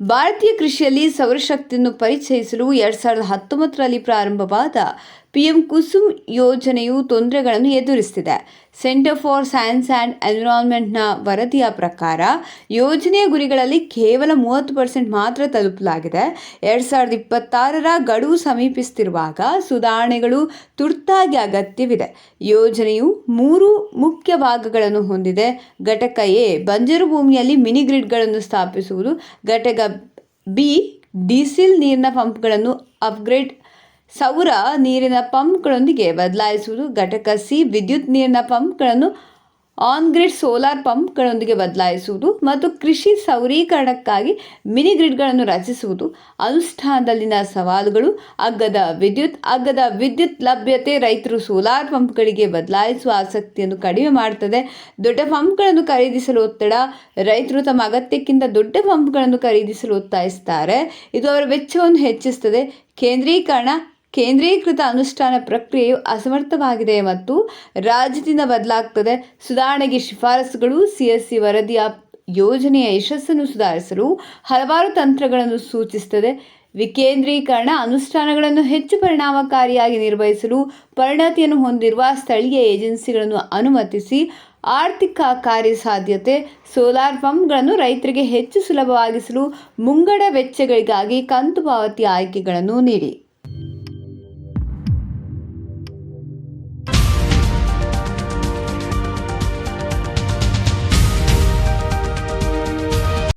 ಭಾರತೀಯ ಕೃಷಿಯಲ್ಲಿ ಸೌರಶಕ್ತಿಯನ್ನು ಪರಿಚಯಿಸಲು ಎರಡ್ ಸಾವಿರದ ಹತ್ತೊಂಬತ್ತರಲ್ಲಿ ಪ್ರಾರಂಭವಾದ ಪಿಎಂ ಕುಸುಮ್ ಯೋಜನೆಯು ತೊಂದರೆಗಳನ್ನು ಎದುರಿಸುತ್ತಿದೆ ಸೆಂಟರ್ ಫಾರ್ ಸೈನ್ಸ್ ಆ್ಯಂಡ್ ಎನ್ವಿರಾನ್ಮೆಂಟ್ನ ವರದಿಯ ಪ್ರಕಾರ ಯೋಜನೆಯ ಗುರಿಗಳಲ್ಲಿ ಕೇವಲ ಮೂವತ್ತು ಪರ್ಸೆಂಟ್ ಮಾತ್ರ ತಲುಪಲಾಗಿದೆ. ಎರಡು ಸಾವಿರದ ಇಪ್ಪತ್ತಾರರ ಗಡುವು ಸಮೀಪಿಸುತ್ತಿರುವಾಗ ಸುಧಾರಣೆಗಳು ತುರ್ತಾಗಿ ಅಗತ್ಯವಿದೆ. ಯೋಜನೆಯು ಮೂರು ಮುಖ್ಯ ಭಾಗಗಳನ್ನು ಹೊಂದಿದೆ. ಘಟಕ ಎ, ಬಂಜರು ಭೂಮಿಯಲ್ಲಿ ಮಿನಿ ಗ್ರಿಡ್ಗಳನ್ನು ಸ್ಥಾಪಿಸುವುದು. ಘಟಕ ಬಿ, ಡೀಸೆಲ್ ನೀರಿನ ಪಂಪ್ಗಳನ್ನು ಅಪ್ಗ್ರೇಡ್ ಸೌರ ನೀರಿನ ಪಂಪ್ಗಳೊಂದಿಗೆ ಬದಲಾಯಿಸುವುದು ಘಟಕ ಸಿ. ವಿದ್ಯುತ್ ನೀರಿನ ಪಂಪ್ಗಳನ್ನು ಆನ್ ಗ್ರಿಡ್ ಸೋಲಾರ್ ಪಂಪ್ಗಳೊಂದಿಗೆ ಬದಲಾಯಿಸುವುದು ಮತ್ತು ಕೃಷಿ ಸೌರೀಕರಣಕ್ಕಾಗಿ ಮಿನಿ ಗ್ರಿಡ್ಗಳನ್ನು ರಚಿಸುವುದು. ಅನುಷ್ಠಾನದಲ್ಲಿನ ಸವಾಲುಗಳು, ಅಗ್ಗದ ವಿದ್ಯುತ್ ಅಗ್ಗದ ವಿದ್ಯುತ್ ಲಭ್ಯತೆ ರೈತರು ಸೋಲಾರ್ ಪಂಪ್ಗಳಿಗೆ ಬದಲಾಯಿಸುವ ಆಸಕ್ತಿಯನ್ನು ಕಡಿಮೆ ಮಾಡುತ್ತದೆ ದೊಡ್ಡ ಪಂಪ್ಗಳನ್ನು ಖರೀದಿಸಲು ಒತ್ತಡ, ರೈತರು ತಮ್ಮ ಅಗತ್ಯಕ್ಕಿಂತ ದೊಡ್ಡ ಪಂಪ್ಗಳನ್ನು ಖರೀದಿಸಲು ಒತ್ತಾಯಿಸ್ತಾರೆ. ಇದು ಅವರ ವೆಚ್ಚವನ್ನು ಹೆಚ್ಚಿಸುತ್ತದೆ ಕೇಂದ್ರೀಕರಣ ಕೇಂದ್ರೀಕೃತ ಅನುಷ್ಠಾನ ಪ್ರಕ್ರಿಯೆಯು ಅಸಮರ್ಥವಾಗಿದೆ ಮತ್ತು ರಾಜ್ಯದಿಂದ ಬದಲಾಗ್ತದೆ. ಸುಧಾರಣೆಗೆ ಶಿಫಾರಸುಗಳು, ಸಿ ಎಸ್ ಸಿ ವರದಿಯ ಯೋಜನೆಯ ಯಶಸ್ಸನ್ನು ಸುಧಾರಿಸಲು ಹಲವಾರು ತಂತ್ರಗಳನ್ನು ಸೂಚಿಸುತ್ತದೆ. ವಿಕೇಂದ್ರೀಕರಣ ಅನುಷ್ಠಾನಗಳನ್ನು ಹೆಚ್ಚು ಪರಿಣಾಮಕಾರಿಯಾಗಿ ನಿರ್ವಹಿಸಲು ಪರಿಣತಿಯನ್ನು ಹೊಂದಿರುವ ಸ್ಥಳೀಯ ಏಜೆನ್ಸಿಗಳನ್ನು ಅನುಮತಿಸಿ ಆರ್ಥಿಕ ಕಾರ್ಯಸಾಧ್ಯತೆ, ಸೋಲಾರ್ ಪಂಪ್ಗಳನ್ನು ರೈತರಿಗೆ ಹೆಚ್ಚು ಸುಲಭವಾಗಿಸಲು ಮುಂಗಡ ವೆಚ್ಚಗಳಿಗಾಗಿ ಕಂತು ಪಾವತಿ ಆಯ್ಕೆಗಳನ್ನು ನೀಡಿ.